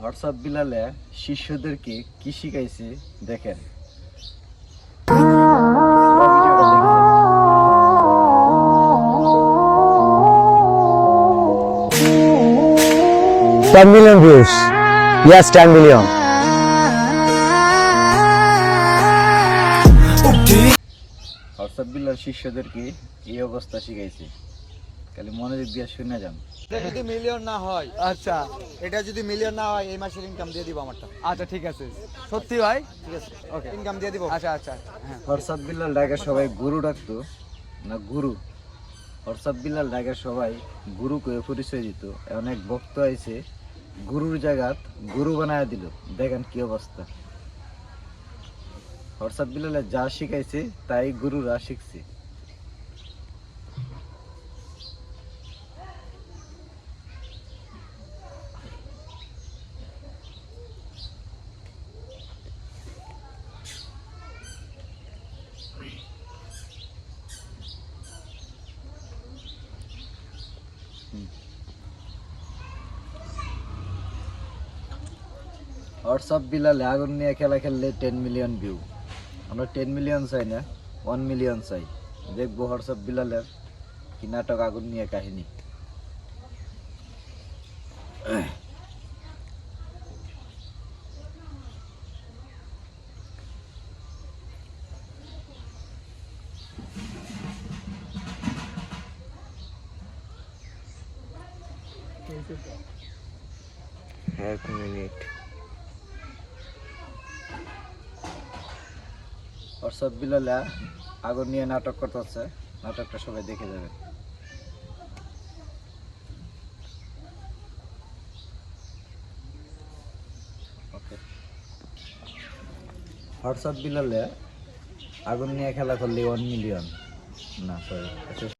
WhatsApp বিলালে শিষ্যদেরকে কি শিখাইছে দেখেন Ten million views. Yes, 10 million. WhatsApp Bilal শিষ্যদেরকে এই অবস্থা শিখাইছে খালি মনোযোগ দিয়ে শুনে যান। যদি মিলিয়ন না হয় আচ্ছা। এটা যদি মিলিয়ন না হয় এই মাসের ইনকাম দিয়ে দিব আমারটা। আচ্ছা ঠিক আছে। সত্যি ভাই? ঠিক আছে। ওকে ইনকাম দিয়ে দিব। আচ্ছা আচ্ছা। হ্যাঁ। হোয়াটসঅ্যাপ বিলাল ডাকে সবাই গুরু ডাকতো না গুরু? হোয়াটসঅ্যাপ বিলাল ডাকে সবাই গুরু করে পরিচয় দিত। অনেক ভক্ত আইছে গুরুর জায়গাত গুরু বানায় দিল। দেখেন কি অবস্থা। হোয়াটসঅ্যাপ বিলালে যা শিখাইছে তাই গুরুরা শিখছে। হোয়াটসঅ্যাপ বিলালে আগুন নিয়ে খেলা খেললে টেন মিলিয়ন ভিউ আমরা টেন মিলিয়ন চাই না ওয়ান মিলিয়ন চাই। দেখব হোয়াটসঅ্যাপ বিলালের কি নাটক আগুন নিয়ে কাহিনী। এক মিনিট। হোয়াটসঅ্যাপ বিলালে আগুন নিয়ে নাটক করতেছে। নাটকটা সবাই দেখে ওকে হোয়াটসঅ্যাপ বিলালে আগুন নিয়ে খেলা করলে ওয়ান মিলিয়ন না সরি